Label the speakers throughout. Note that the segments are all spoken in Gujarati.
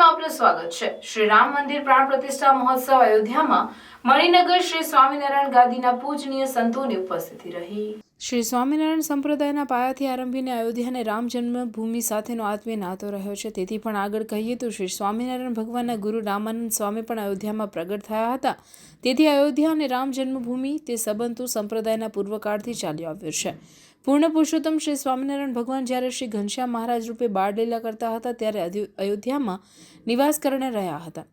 Speaker 1: આપનું સ્વાગત છે. શ્રી રામ મંદિર પ્રાણ પ્રતિષ્ઠા મહોત્સવ અયોધ્યામાં મણિનગર શ્રી સ્વામિનારાયણ ગાદીના પૂજનીય સંતોની ઉપસ્થિતિ રહી. શ્રી સ્વામિનારાયણ સંપ્રદાયના પાયાથી આરંભીને અયોધ્યાને રામ જન્મભૂમિ સાથેનો આત્મીય નાતો રહ્યો છે. તેથી પણ આગળ કહીએ તો શ્રી સ્વામિનારાયણ ભગવાનના ગુરુ રામાનંદ સ્વામી પણ અયોધ્યામાં પ્રગટ થયા હતા. તેથી અયોધ્યા અને રામ જન્મભૂમિ તે સંબંધો સંપ્રદાયના પૂર્વકાળથી ચાલ્યો આવ્યો છે. પૂર્ણ પુરુષોત્તમ શ્રી સ્વામિનારાયણ ભગવાન જ્યારે શ્રી ઘનશ્યામ મહારાજ રૂપે બાળ લીલા કરતા હતા, ત્યારે અયોધ્યામાં નિવાસ કરણે રહ્યા હતા.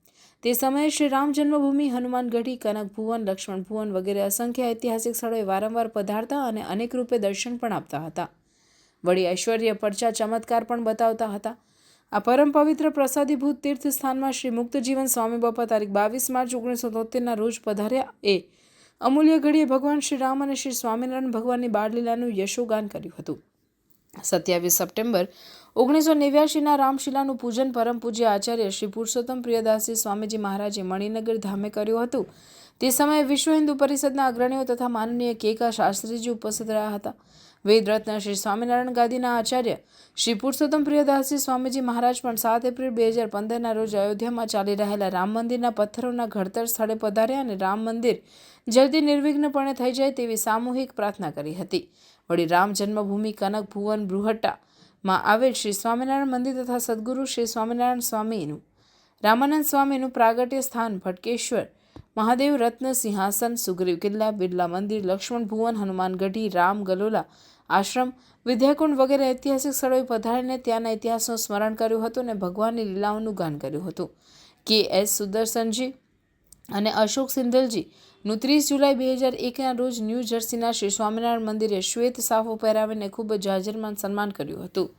Speaker 1: તે સમયે શ્રી રામ જન્મભૂમિ હનુમાનગઢી કનક ભુવન, લક્ષ્મણ ભુવન વગેરે અસંખ્ય ઐતિહાસિક સ્થળોએ વારંવાર પધારતા અને અનેક રૂપે દર્શન પણ આપતા હતા. વળી ઐશ્વર્ય પરચા ચમત્કાર પણ બતાવતા હતા. આ પરમ પવિત્ર પ્રસાદીભૂત તીર્થ સ્થાનમાં શ્રી મુક્ત જીવન સ્વામી બાપા તારીખ બાવીસ માર્ચ ઓગણીસો તોતેરના રોજ પધાર્યા એ અમૂલ્ય ઘડીએ ભગવાન શ્રી રામ અને શ્રી સ્વામિનારાયણ ભગવાનની બાળલીલાનું યશોગાન કર્યું હતું. સત્યાવીસ સપ્ટેમ્બર ઓગણીસો નેવ્યાસીના રામશિલાનું પૂજન પરમ પૂજ્ય આચાર્ય શ્રી પુરુષોત્તમ પ્રિયદાસજી સ્વામીજી મહારાજે મણિનગર ધામે કર્યું હતું. તે સમયે વિશ્વ હિન્દુ પરિષદના અગ્રણીઓ તથા માનનીય કેકા શાસ્ત્રીજી ઉપસ્થિત રહ્યા હતા. વેદરત્ન શ્રી સ્વામિનારાયણ ગાદીના આચાર્ય શ્રી પુરુષોત્તમ પ્રિયદાસજી સ્વામીજી મહારાજ પણ સાત એપ્રિલ બે હજાર પંદરના રોજ અયોધ્યામાં ચાલી રહેલા રામ મંદિરના પથ્થરોના ઘડતર સ્થળે પધાર્યા અને રામ મંદિર જલ્દી નિર્વિઘ્નપણે થઈ જાય તેવી સામૂહિક પ્રાર્થના કરી હતી. વળી રામ જન્મભૂમિ કનક ભુવન બૃહટ્ટામાં આવેલ શ્રી સ્વામિનારાયણ મંદિર તથા સદગુરુ શ્રી સ્વામિનારાયણ સ્વામીનું, રામાનંદ સ્વામીનું પ્રાગટ્ય સ્થાન ભટકેશ્વર મહાદેવ રત્ન સિંહાસન, સુગ્રીવ કિલ્લા, બિરલા મંદિર, લક્ષ્મણ ભુવન હનુમાનગઢી રામ ગલોલા આશ્રમ, વિદ્યાકુંડ વગેરે ઐતિહાસિક સ્થળોએ પધારીને ત્યાંના ઇતિહાસનું સ્મરણ કર્યું હતું અને ભગવાનની લીલાઓનું ગાન કર્યું હતું. કે એસ સુદર્શનજી અને અશોક સિંધલજી, નું ત્રીસ જુલાઈ બે હજાર એકના રોજ ન્યૂ જર્સીના શ્રી સ્વામિનારાયણ મંદિરે શ્વેત સાફો પહેરાવીને ખૂબ જ જાજરમાન સન્માન કર્યું હતું.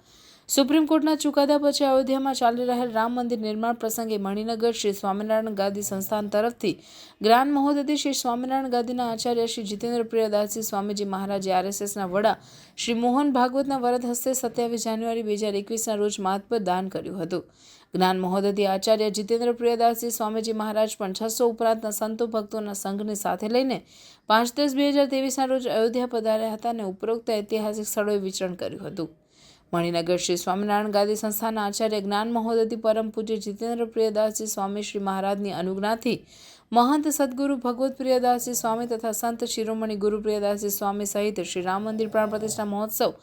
Speaker 1: સુપ્રીમ કોર્ટના ચુકાદા પછી અયોધ્યામાં ચાલી રહેલ રામ મંદિર નિર્માણ પ્રસંગે મણિનગર શ્રી સ્વામિનારાયણ ગાદી સંસ્થાન તરફથી જ્ઞાન મહોદયથી શ્રી સ્વામિનારાયણ ગાદીના આચાર્ય શ્રી જીતેન્દ્ર પ્રિયદાસજી સ્વામીજી મહારાજે આરએસએસના વડા શ્રી મોહન ભાગવતના વરદ હસ્તે સત્યાવીસ જાન્યુઆરી બે હજાર એકવીસના રોજ મહાત્મા દાન કર્યું હતું. જ્ઞાન મહોદયથી આચાર્ય જીતેન્દ્ર પ્રિયદાસજી સ્વામીજી મહારાજ પણ છસો ઉપરાંતના સંતો ભક્તોના સંઘને સાથે લઈને પાંચ દસ બે હજાર તેવીસના રોજ અયોધ્યા પધાર્યા હતા અને ઉપરોક્ત ઐતિહાસિક સ્થળોએ વિચરણ કર્યું હતું. મણિનગર શ્રી સ્વામિનારાયણ ગાદી સંસ્થાના આચાર્ય જ્ઞાન મહોદયથી પરમ પૂજ્ય જીતેન્દ્ર પ્રિયદાસજી સ્વામી શ્રી મહારાજની અનુજ્ઞાથી મહંત સદગુરુ ભગવત પ્રિયદાસજી સ્વામી તથા સંત શિરોમણી ગુરુ પ્રિયદાસજી સ્વામી સહિત શ્રી રામ મંદિર પ્રાણ પ્રતિષ્ઠા મહોત્સવ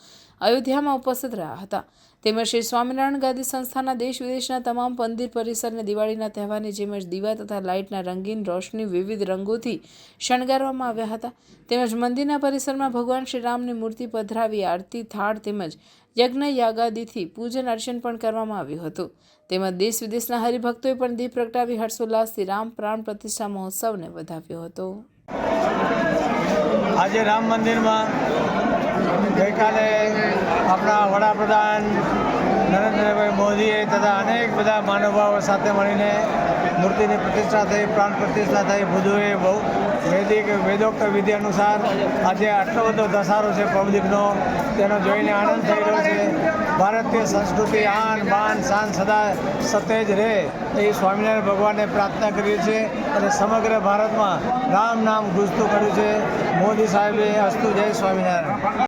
Speaker 1: અયોધ્યામાં ઉપસ્થિત રહ્યા હતા. તેમજ શ્રી સ્વામિનારાયણ ગાદી સંસ્થાના દેશ વિદેશના તમામ મંદિર પરિસરને દિવાળીના તહેવારની જેમ જ દીવા તથા લાઇટના રંગીન રોશની વિવિધ રંગોથી શણગારવામાં આવ્યા હતા. તેમજ મંદિરના પરિસરમાં ભગવાન શ્રી રામની મૂર્તિ પધરાવી આરતી, થાળ તેમજ યજ્ઞ યાગાદિથી પૂજન અર્ચન પણ કરવામાં આવ્યું હતું. તેમજ દેશ વિદેશના હરિભક્તોએ પણ દીપ પ્રગટાવી હર્ષોલ્લાસથી રામ પ્રાણ પ્રતિષ્ઠા મહોત્સવને વધાવ્યો હતો.
Speaker 2: આજે રામ મંદિરમાં ગઈકાલે આપણા વડાપ્રધાન નરેન્દ્રભાઈ મોદીએ તથા અનેક બધા મહાનુભાવો સાથે મળીને મૂર્તિની પ્રતિષ્ઠા થઈ, પ્રાણ પ્રતિષ્ઠા થઈ. બુદ્ધોએ બહુ વૈદિક, વેદોક્ત વિધિ અનુસાર આજે આટલો બધો ધસારો છે પબ્લિકનો, તેનો જોઈને આનંદ થઈ રહ્યો છે. ભારતીય સંસ્કૃતિ આન બાન શાન સદા સતેજ રહે એ સ્વામિનારાયણ ભગવાનને પ્રાર્થના કરીએ છીએ અને સમગ્ર ભારતમાં રામ નામ ગુજતું કર્યું છે. મોદી સાહેબે અસ્તુ જય સ્વામિનારાયણ.